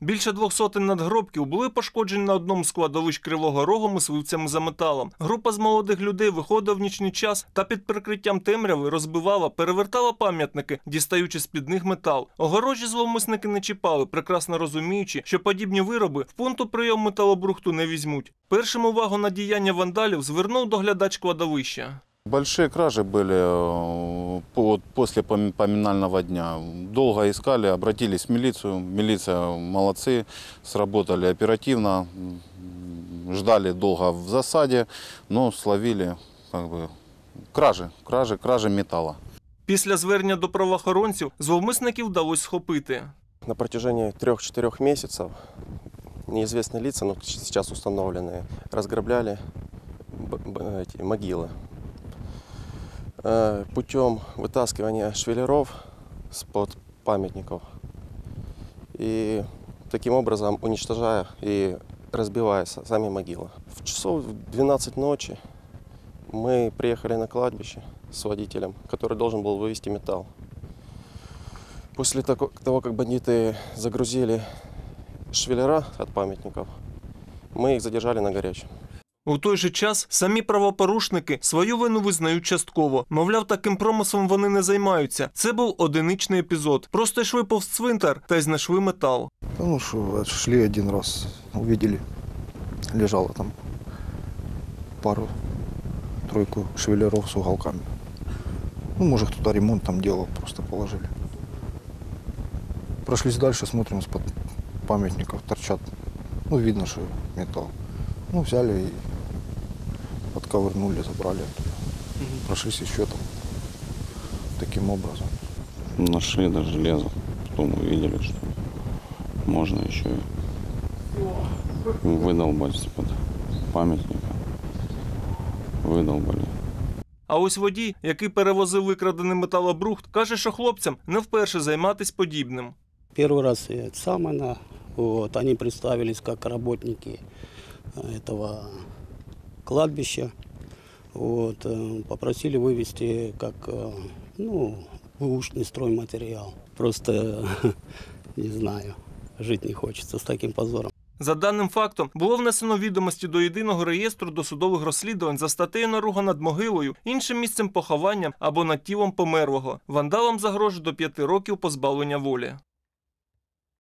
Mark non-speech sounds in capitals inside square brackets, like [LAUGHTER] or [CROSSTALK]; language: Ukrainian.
Більше двох сотень надгробків були пошкоджені на одному з складовищ Кривого Рогу мисливцями за металом. Група з молодих людей виходила в нічний час та під прикриттям темряви розбивала, перевертала пам'ятники, дістаючи з-під них метал. Огорожі зловмисники не чіпали, прекрасно розуміючи, що подібні вироби в пункту прийому металобрухту не візьмуть. Першим увагу на діяння вандалів звернув доглядач кладовища. Большие кражи были э, по- вот после пом- поминального дня. Долго искали, обратились в милицию. Милиция молодцы, сработали оперативно. М, Ждали долго в засаде, но словили как бы, кражи, кражи, кражи металла. Після звернення до правоохоронців зловмисників вдалося схопити. На протяжении трех-четырех месяцев неизвестные лица, но сейчас установленные, разграбляли б- б- эти могилы. Э, Путем вытаскивания швеллеров с-под памятников и таким образом уничтожая и разбивая са- сами могилы. В часов 12 ночи мы приехали на кладбище с водителем, который должен был вывести металл. После того, как бандиты загрузили швеллера от памятников, мы их задержали на горячем. У той же час самі правопорушники свою вину визнають частково. Мовляв, таким промислом вони не займаються. Це був одиничний епізод. Просто йшли повз цвинтар та й знайшли метал. Ну что, шли один раз, увидели, лежало там пару, тройку шевелеров с уголками. Ну, может, кто-то ремонт там делал, просто положили. Прошлись дальше, смотрим, с-под памятников торчат. Ну, видно, что металл. Ну, взяли и отковырнули, забрали оттуда. Прошлись еще там таким образом. Нашли до железа. Потом увидели, что можно еще и выдолбать из-под памятника. Выдолбали. А ось водій, який перевозив викрадений металобрухт, каже, що хлопцям не вперше займатись подібним. Первый раз я это сам она, вот, они представились как работники э, этого кладбища, вот, э, попросили вывести как, э, ну, бэушный стройматериал. Просто, [LAUGHS] не знаю, жить не хочется с таким позором. За даним фактом було внесено відомості до єдиного реєстру досудових розслідувань за статтею наруга над могилою, іншим місцем поховання або над тілом померлого. Вандалам загрожує до п'яти років позбавлення волі.